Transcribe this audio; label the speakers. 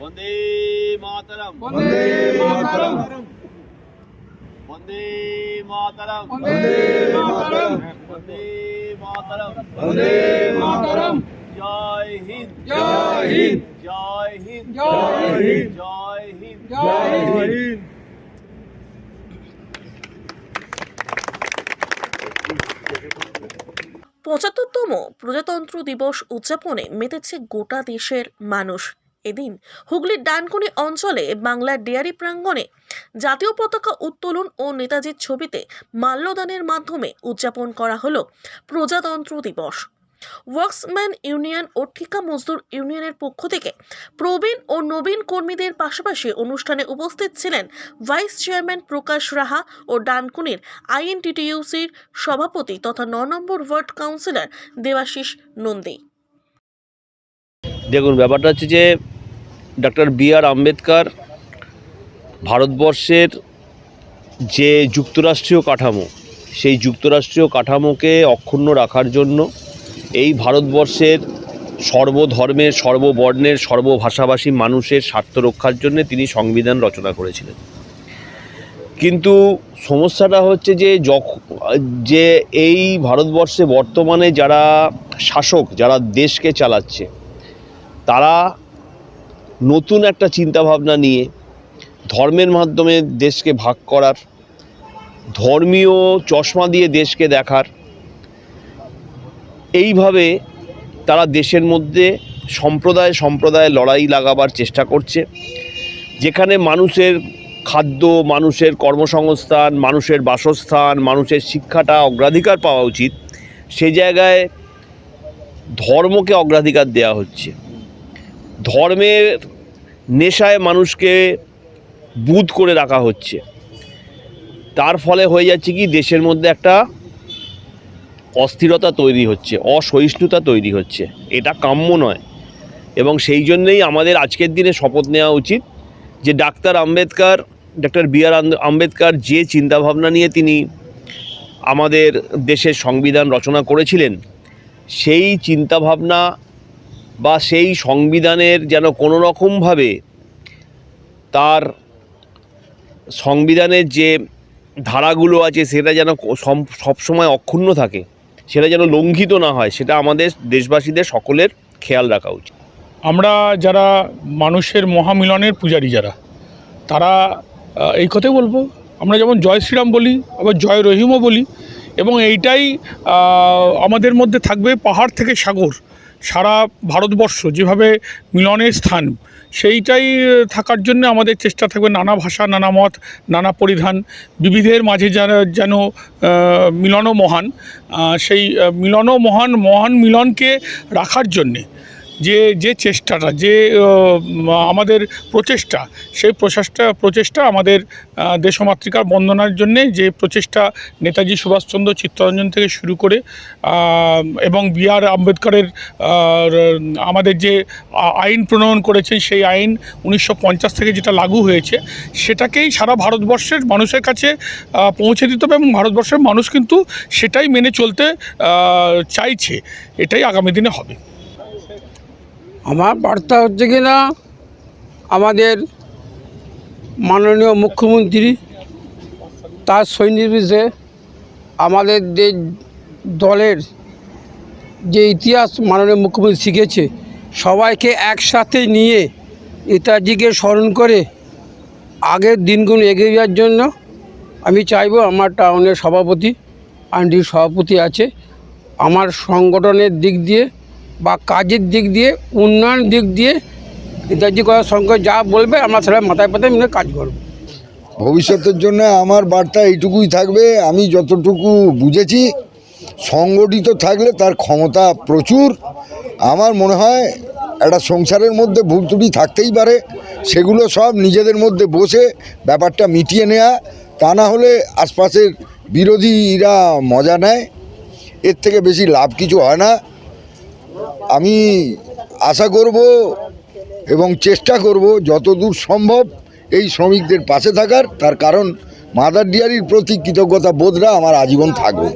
Speaker 1: বন্দে মাতরম।
Speaker 2: বন্দে মাতরম।
Speaker 1: বন্দে মাতরম।
Speaker 2: বন্দে মাতরম।
Speaker 1: বন্দে মাতরম।
Speaker 2: বন্দে মাতরম।
Speaker 1: জয় হিন্দ।
Speaker 2: জয় হিন্দ।
Speaker 1: জয় হিন্দ।
Speaker 2: জয় হিন্দ।
Speaker 1: জয় হিন্দ।
Speaker 2: জয় হিন্দ।
Speaker 3: পঁচাত্তরতম প্রজাতন্ত্র দিবস উদযাপনে মেতেছে গোটা দেশের মানুষ। এদিন হুগলির ডানকুনি অঞ্চলে বাংলার ডেয়ারি প্রাঙ্গণে জাতীয় পতাকা উত্তোলন ও নেতাজির ছবিতে মাল্যদানের মাধ্যমে উদযাপন করা হলো প্রজাতন্ত্র দিবস। ওয়ার্কসম্যান ইউনিয়ন ও ঠিকা মজদুর ইউনিয়নের পক্ষ থেকে প্রবীণ ও নবীন কর্মীদের পাশাপাশি অনুষ্ঠানে উপস্থিত ছিলেন ভাইস চেয়ারম্যান প্রকাশ রাহা ও ডানকুনির আইএনটিটিইউসির সভাপতি তথা ন number ward councillor Debashis Nandi.
Speaker 4: দেখুন, ব্যাপারটা হচ্ছে যে ডক্টর বি আর আম্বেদকর, ভারতবর্ষের যে যুক্তরাষ্ট্রীয় কাঠামো, সেই যুক্তরাষ্ট্রীয় কাঠামোকে অক্ষুণ্ণ রাখার জন্য এই ভারতবর্ষের সর্বধর্মের, সর্ববর্ণের, সর্বভাষাভাষী মানুষের স্বার্থ রক্ষার জন্য তিনি সংবিধান রচনা করেছিলেন। কিন্তু সমস্যাটা হচ্ছে যে যখ- যে এই ভারতবর্ষে বর্তমানে যারা শাসক, যারা দেশকে চালাচ্ছে, তারা নতুন একটা চিন্তাভাবনা নিয়ে ধর্মের মাধ্যমে দেশকে ভাগ করার, ধর্মীয় চশমা দিয়ে দেশকে দেখার, এইভাবে তারা দেশের মধ্যে সম্প্রদায় সম্প্রদায় লড়াই লাগাবার চেষ্টা করছে, যেখানে মানুষের খাদ্য, মানুষের কর্মসংস্থান, মানুষের বাসস্থান, মানুষের শিক্ষাটা অগ্রাধিকার পাওয়া উচিত, সে জায়গায় ধর্মকে অগ্রাধিকার দেওয়া হচ্ছে। ধর্মের নেশায় মানুষকে বুধ করে রাখা হচ্ছে। তার ফলে হয়ে যাচ্ছে কি, দেশের মধ্যে একটা অস্থিরতা তৈরি হচ্ছে, অসহিষ্ণুতা তৈরি হচ্ছে। এটা কাম্য নয়। এবং সেই জন্যেই আমাদের আজকের দিনে শপথ নেওয়া উচিত যে doctor Ambedkar, doctor B R Ambedkar যে চিন্তাভাবনা নিয়ে তিনি আমাদের দেশের সংবিধান রচনা করেছিলেন, সেই চিন্তাভাবনা বা সেই সংবিধানের যেন কোনো রকমভাবে তার সংবিধানের যে ধারাগুলো আছে সেটা যেন সবসময় অক্ষুণ্ণ থাকে, সেটা যেন লঙ্ঘিত না হয়, সেটা আমাদের দেশবাসীদের সকলের খেয়াল রাখা উচিত।
Speaker 5: আমরা যারা মানুষের মহামিলনের পূজারী যারা, তারা এই কথাই বলব, আমরা যেমন জয় শ্রীরাম বলি, আবার জয় রহিমও বলি, এবং এইটাই আমাদের মধ্যে থাকবে পাহাড় থেকে সাগর। সারা ভারতবর্ষ যেভাবে মিলনের স্থান, সেইটাই থাকার জন্য আমাদের চেষ্টা থাকবে নানা ভাষা, নানা মত, নানা পরিধান, বিবিধের মাঝে যেন যেন মিলনও মহান সেই মিলনও মহান মহান মিলনকে রাখার জন্যে। যে যে চেষ্টাটা, যে আমাদের প্রচেষ্টা, সেই প্রচেষ্টা প্রচেষ্টা আমাদের দেশমাতৃকার বন্দনার জন্যে যে প্রচেষ্টা নেতাজি সুভাষচন্দ্র চিত্তরঞ্জন থেকে শুরু করে এবং বি আর আম্বেদকরের আমাদের যে আইন প্রণয়ন করেছেন, সেই আইন উনিশশো পঞ্চাশ থেকে যেটা লাগু হয়েছে, সেটাকেই সারা ভারতবর্ষের মানুষের কাছে পৌঁছে দিতে হবে এবং ভারতবর্ষের মানুষ কিন্তু সেটাই মেনে চলতে চাইছে। এটাই আগামী দিনে হবে।
Speaker 6: আমার বার্তা হচ্ছে কি না, আমাদের মাননীয় মুখ্যমন্ত্রী, তার সৈনির্বিষে আমাদের যে দলের যে ইতিহাস মাননীয় মুখ্যমন্ত্রী শিখেছে, সবাইকে একসাথে নিয়ে নেতাজিকে স্মরণ করে আগের দিনগুলো এগিয়ে যাওয়ার জন্য আমি চাইব আমার টাউনের সভাপতি আন্ডির সভাপতি আছে, আমার সংগঠনের দিক দিয়ে বা কাজের দিক দিয়ে উন্নয়ন দিক দিয়ে নেতাজি করার সঙ্গে যা বলবে, আমরা সেটা মাথায় পাতায় মিলে কাজ করব।
Speaker 7: ভবিষ্যতের জন্য আমার বার্তা এইটুকুই থাকবে, আমি যতটুকু বুঝেছি, সংগঠিত থাকলে তার ক্ষমতা প্রচুর। আমার মনে হয় একটা সংসারের মধ্যে ভুল ত্রুটি থাকতেই পারে, সেগুলো সব নিজেদের মধ্যে বসে ব্যাপারটা মিটিয়ে নেওয়া তা না হলে আশপাশের বিরোধীরা মজা নেয়, এর থেকে বেশি লাভ কিছু হয় না। আমি আশা করব এবং চেষ্টা করব যতদূর সম্ভব এই শ্রমিকদের পাশে থাকার। তার কারণ মাদার ডিয়ারির প্রতি কৃতজ্ঞতা বোধরা আমার আজীবন থাকবে।